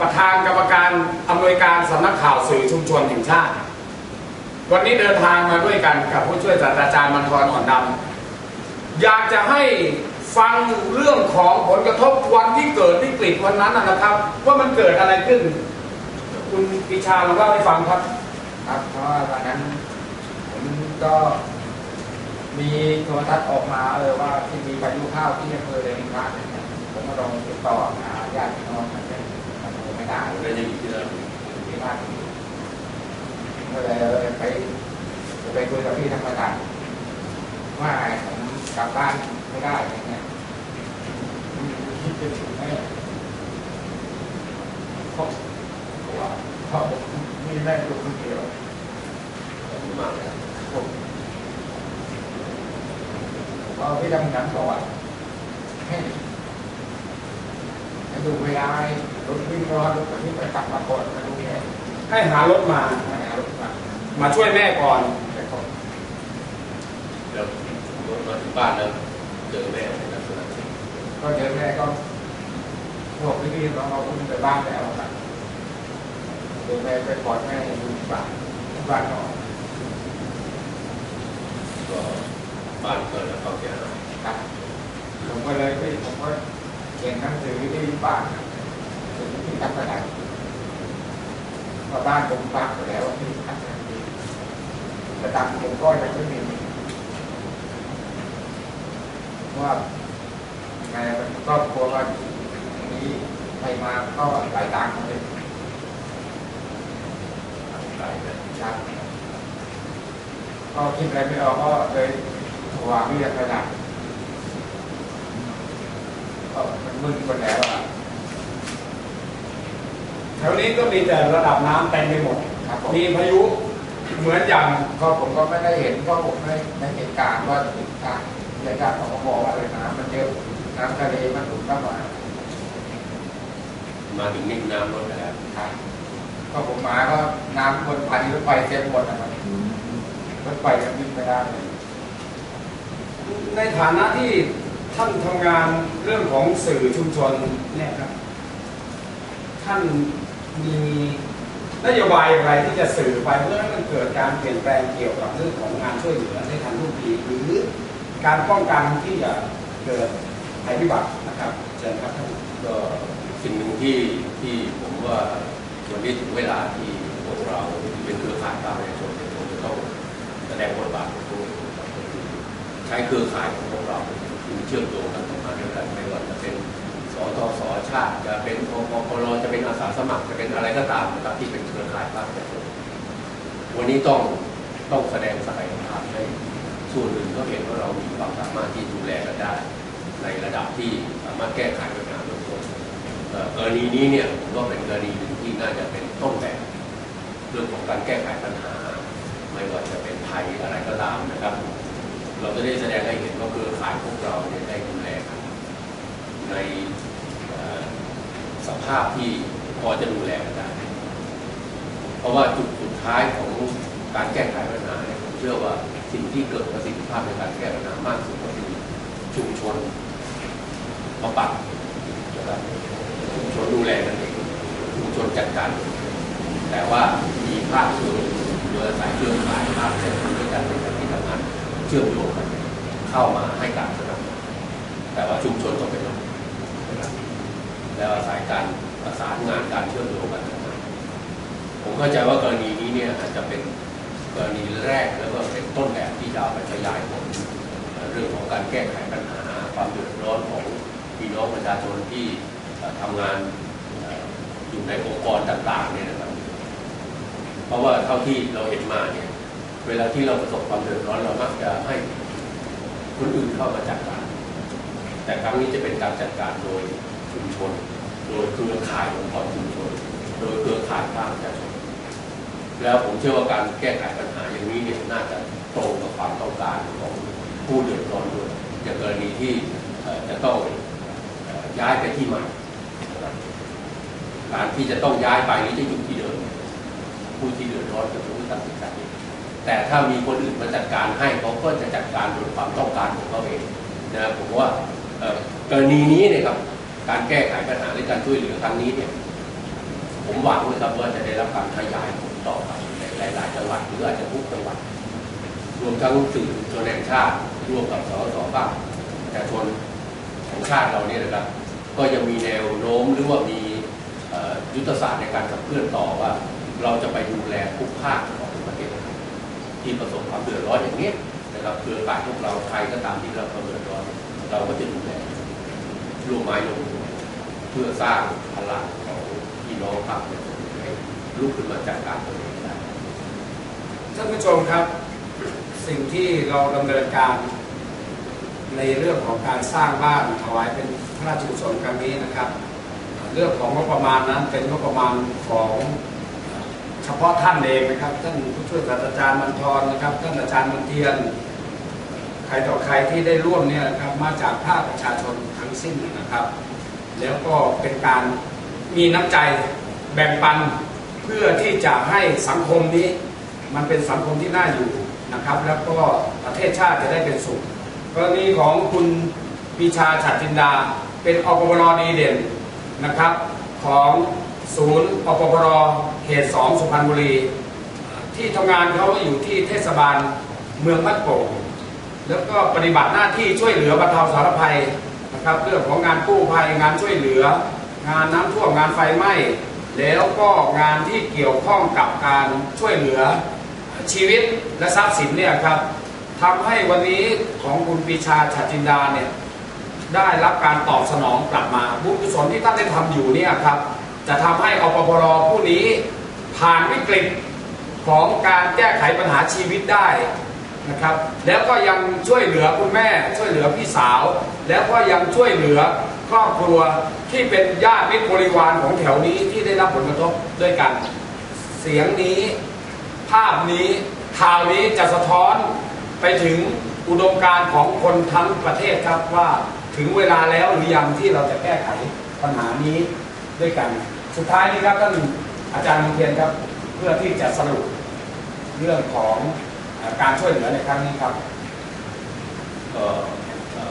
ประธานกรรมการอำนวยการสำนักข่าวสื่อชุมชนแห่งชาติ วันนี้เดินทางมาด้วยกันกับผู้ช่วยศาสตราจารย์มันทรอ่อนดำอยากจะให้ฟังเรื่องของผลกระทบวันที่เกิดวิกฤตวันนั้นนะครับ ว่ามันเกิดอะไรขึ้น คุณปีชาลองเล่าให้ฟังครับ ครับเพราะว่าวันนั้นผมก็มีโทรทัศน์ออกมาเออว่าที่มีพายุเข้าวที่อำเภอเรนพระเนี่ยผมก็ลองติดต่อหาญาติพี่น้อง มันไม่มันโทรไม่ได้เราจะอยู่ที่เราที่บ้านก็เลยเออไปไปคุยกับพี่ธรรมการว่าผมกลับบ้านไม่ได้อย่างเงี้ยคิดจะถึงแม่เพราะว่าเพราะผมมีแม่ลูกคนเดียวมากเลยผมก็พี่ทำงานบอกว่าให้ให้ดูเวลา รถวิ่งร้อนรถแบบนี้ไปกลับมาก่อนมาดูแม่ให้หารถมามาหารถมามาช่วยแม่ก่อนไปก่อนเดี๋ยวรถมาถึงบ้านแล้วเจอแม่ในลักษณะนี้ก็เจอแม่ก็พวกพี่ๆน้องเราอุ้มไปบ้านแล้วครับเจอแม่ไปกอดแม่อยู่ที่บ้านที่บ้านนอนก็บ้านเกิดแล้วก็เสียหายครับผมก็เลยพี่ผมก็เขียนหนังสือที่บ้านถึง ที่ทัศน์เพราะบ้านผมปักไปแล้วที่ทัศน์แต่ตังค์ผมก็ยังไม่มีว่าไงครอบครัวก็นี้ไปมาก็หลายตังค์เลยไกลเลยครับก็คิดอะไรไม่ออกก็เลยโทรหาพี่ธนาก็มันมึนไปแล้วอะ แถวนี้ก็มีแต่ระดับน้ำเต็มไปหมด ครับผมมีพายุเหมือนอย่างก็ผมก็ไม่ได้เห็นเพราะผมไม่ในเหตุการณ์ว่าเหตุการณ์เหตุการณ์ของบอกว่าเลยน้ำมันเยอะน้ำทะเลมันถุนเข้ามามาถึงนิ่งน้ำรถแล้วครับก็ผมมาก็น้ำบนพันรถไฟเต็มหมดนะครับรถไฟยังวิ่งไม่ได้เลยในฐานะที่ท่านทำงานเรื่องของสื่อชุมชนเนี่ยครับ ท่าน มีนโยบายอะไรที่จะสื่อไปเพื่อให้มันเกิดการเปลี่ยนแปลงเกี่ยวกับเรื่องของงานช่วยเหลือในทางรูปดีหรือการป้องกันที่จะเกิดภัยพิบัตินะครับเชิญครับท่านก็สิ่งหนึ่งที่ที่ผมว่าวันนี้ถึงเวลาที่พวกเราที่เป็นเครือข่ายภาคประชาชนเนี่ยคงจะต้องแสดงบทบาทของตัวเองใช้เครือข่ายของพวกเราที่เชื่อมโยงกันทำงานด้วยกันไม่ว่าจะเป็น สทสชาติ จะเป็นอปปรจะเป็นอาสาสมัครจะเป็นอะไรก็ตามนะครับที่เป็นเครือข่ายภาคประชาชนวันนี้ต้องต้องแสดงศักยภาพให้ส่วนหนึ่งก็เห็นว่าเรามีความสามารถที่ดูแลกันได้ ในระดับที่สามารถแก้ไขปัญหาเบื้องต้นเอ่อกรณีนี้เนี่ยผมว่าเป็นกรณีหนึ่งที่น่าจะเป็นต้นแบบเรื่องของการแก้ไขปัญหา ไม่ว่าจะเป็นภัยอะไรก็ตามนะครับ เราจะได้แสดงให้เห็นว่าเครือข่ายพวกเราเนี่ยได้ดูแล ในสภาพที่พอจะดูแลกันได้ เพราะว่าจุดสุดท้ายของการแก้ไขปัญหาเนี่ยผมเชื่อว่าสิ่งที่เกิดประสิทธิภาพในการแก้ปัญหามากสุดก็คือชุมชนมาปักนะครับชุมชนดูแลกันเองชุมชนจัดการ แต่ว่ามีภาคส่วนโดยอาศัยเครือข่ายภาคเศรษฐกิจด้วยกันในการที่ทำงานเชื่อมโยงกันเข้ามาให้การสนับสนุนแต่ว่าชุมชนต้องเป็นหลัก แล้วอาศัยการประสานงานการเชื่อมโยงกันผมเข้าใจว่ากรณีนี้เนี่ยอาจจะเป็นกรณีแรกแล้วก็เป็นต้นแบบที่จะเอาไปขยายผลเรื่องของการแก้ไขปัญหาความเดือดร้อนของพี่น้องประชาชนที่เอ่อทำงานเอ่ออยู่ในองค์กรต่างๆเนี่ยนะครับ เพราะว่าเท่าที่เราเห็นมาเนี่ย เวลาที่เราประสบความเดือดร้อนเรามักจะให้คนอื่นเข้ามาจัดการ แต่ครั้งนี้จะเป็นการจัดการโดย ชุมชน โดยเครือข่ายองค์กรชุมชน โดยเครือข่ายภาคประชาชนแล้วผมเชื่อว่าการแก้ไขปัญหาอย่างนี้เนี่ยน่าจะตรงกับความต้องการของผู้เดือดร้อนด้วยอย่างกรณีที่จะต้องย้ายไปที่ใหม่การที่จะต้องย้ายไปหรือจะอยู่ที่เดิมผู้ที่เดือดร้อนจะเป็นผู้ตัดสินใจแต่ถ้ามีคนอื่นมาจัดการให้เขาก็จะจัดการโดยความต้องการของเขาเองนะผมว่ากรณีนี้เนี่ยครับ การแก้ไขปัญหาหรือการช่วยเหลือครั้งนี้เนี่ยผมหวังนะครับว่าจะได้รับการขยายผลต่อไปในหลายๆจังหวัดหรืออาจจะทุกจังหวัดรวมทั้งสื่อชนแห่งชาติร่วมกับสสภาคประชาชนของชาติเราเนี่ยนะครับ ก็ยังมีแนวโน้มหรือว่ามียุทธศาสตร์ในการขับเคลื่อนต่อว่า เราจะไปดูแลทุกภาคของประเทศที่ประสบความเดือดร้อนอย่างนี้นะครับเครือข่ายพวกเราใครก็ตามที่เราเดือดร้อนเราก็จะดูแล ร่วมไม้ร่วมมือเพื่อสร้างพลังของพี่น้องภาคประชาชนให้ลุกขึ้นมาจากการตัวเองได้ท่านผู้ชมครับ สิ่งที่เราดำเนินการ ในเรื่องของการสร้างบ้านถวายเป็นพระราชกุศลครั้งนี้นะครับ เรื่องของงบประมาณนั้นเป็นงบประมาณของเฉพาะท่านเองนะครับ ท่านผู้ช่วยศาสตราจารย์มันทรนะครับ ท่านอาจารย์มันเทียน ใครต่อใครที่ได้ร่วมเนี่ยนะครับมาจากภาคประชาชน งสิ้นนะครับ แล้วก็เป็นการมีน้ำใจแบ่งปันเพื่อที่จะให้สังคมนี้ มันเป็นสังคมที่น่าอยู่นะครับ แล้วก็ประเทศชาติจะได้เป็นสุขกรณีของคุณปีชาฉัตรจินดา เป็นอปปรดีเด่นนะครับ ของศูนย์อปปรเขตสองสุพรรณบุรี ที่ทำงานเขาอยู่ที่เทศบาลเมืองบ้านโป่งแล้วก็ปฏิบัติหน้าที่ช่วยเหลือบรรเทาสาธารณภัย นะครับเรื่องของงานกู้ภัยงานช่วยเหลือ งานน้ำท่วมงานไฟไหม้แล้วก็งานที่เกี่ยวข้องกับการช่วยเหลือชีวิตและทรัพย์สินเนี่ยครับทำให้วันนี้ของคุณปีชาชาจินดาเนี่ยได้รับการตอบสนองกลับมาบุญกุศลที่ท่านได้ทำอยู่เนี่ยครับจะทำให้อปปรผู้นี้ผ่านวิกฤตของการแก้ไขปัญหาชีวิตได้นะครับ แล้วก็ยังช่วยเหลือคุณแม่ ช่วยเหลือพี่สาว แล้วก็ยังช่วยเหลือครอบครัวที่เป็นญาติมิตรบริวารของแถวนี้ที่ได้รับผลกระทบด้วยกัน เสียงนี้ ภาพนี้ข่าวนี้จะสะท้อนไปถึงอุดมการณ์ของคนทั้งประเทศครับว่าถึงเวลาแล้วหรือยังที่เราจะแก้ไขปัญหานี้ด้วยกัน สุดท้ายนี้ครับท่านอาจารย์มงเทียนครับเพื่อที่จะสรุปเรื่องของการช่วยเหลือในครั้งนี้ครับ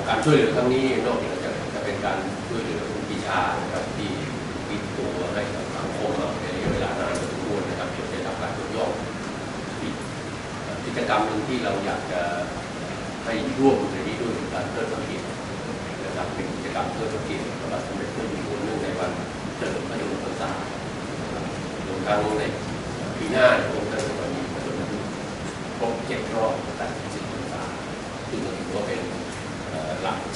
การช่วยเหลือครั้งนี้นอกจากจะจะเป็นการช่วยเหลือคุณปีชานะครับที่ปิดตัวให้กับสังคมมาในระยะเวลานานพอสมควรนะครับจนได้รับการยกย่องอีกเอ่อกิจกรรมหนึ่งที่เราอยากจะให้ร่วมในนี้ด้วยการเทิดพระเกียรตินะครับเป็นกิจกรรมเทิดพระเกียรติพระบาทสมเด็จพระเจ้าอยู่หัวเนื่องในวันเฉลิมพระชนมพรรษานะครับรวมทั้งในปีหน้าในยองการจะมีพระชนมครบเจ็ดรอบแต่สิบพรรษาซึ่งถือว่าเป็น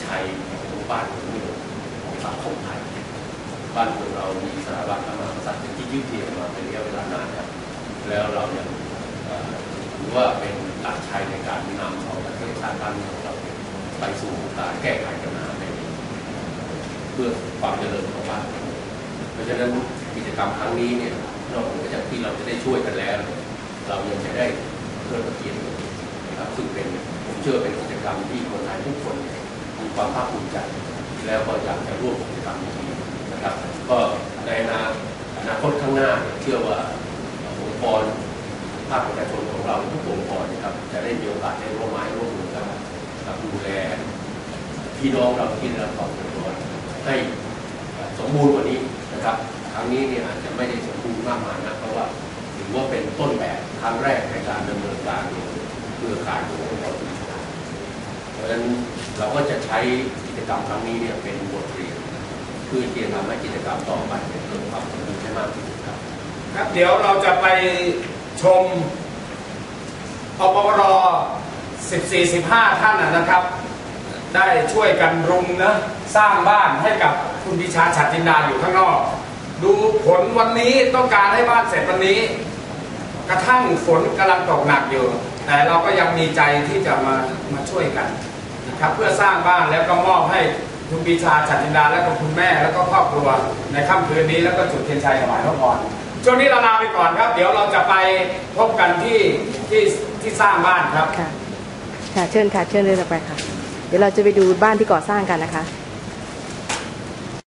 ชัยของบ้านของเมืองของสังคมไทย บ้านเมืองเรามีสถาบันพระมหากษัตริย์ที่ยึดเหนี่มาเป็นระยะเวลานานครับแล้วเรายังถือว่าเป็นหลักชัยในการนำเอาประเทศชาติบ้านเมืองของเราไปสู่การแก้ไขปัญหาในเพื่อความเจริญของบ้านเพราะฉะนั้นกิจกรรมครั้งนี้เนี่ยนอกเหนือจากที่เราจะได้ช่วยกันแล้ว เรายังจะได้เพื่อประเกียรตินะครับซึ่งเป็นผมเชื่อเป็นกิจกรรมที่คนไทยทุกคน ความภาคภูมิใจ แล้วก็อยากจะร่วมกิจกรรมนี้นะครับ ก็ในอนาคตข้างหน้าเนี่ยเชื่อว่าองค์กรภาคประชาชนของเราทุกองค์กรนะครับจะได้มีโอกาสได้ร่วมไม้ร่วมมือกันนะครับดูแลพี่น้องเราที่ได้รับความเดือดร้อนให้สมบูรณ์กว่านี้นะครับ ครั้งนี้เนี่ยอาจจะไม่ได้สมบูรณ์มากมายนะเพราะว่าถือว่าเป็นต้นแบบครั้งแรกในการดำเนินการเครือข่ายขององค์กรสื่อสา รเพราะฉะนั้นเราก็จะใช้กิจกรรมครั้งนี้เนี่ยเป็นบทเรียนเพื่อที่จะทำให้กิจกรรมต่อไปเนี่ยเกิดความสมบูรณ์ให้มากที่สุดครับ ครับเดี๋ยวเราจะไปชมอปปร14 15 ท่านนะนะครับ ได้ช่วยกันรุมนะสร้างบ้านให้กับคุณพิชาฉัตรจินดาอยู่ข้างนอก ดูผลวันนี้ต้องการให้บ้านเสร็จวันนี้ กระทั่งฝนกำลังตกหนักอยู่ แต่เราก็ยังมีใจที่จะมามาช่วยกัน นะครับเพื่อสร้างบ้านแล้วก็มอบให้คุณปีชาฉัตรจินดาและก็คุณแม่แล้วก็ครอบครัวในค่ำคืนนี้แล้วก็จุดเทียนชัยถวายพระพรช่วงนี้เราลาไปก่อนครับ เดี๋ยวเราจะไปพบกันที่ที่ที่สร้างบ้านครับ ค่ะ ค่ะ เชิญค่ะ เชิญเลยต่อไปค่ะ เดี๋ยวเราจะไปดูบ้านที่ก่อสร้างกันนะคะ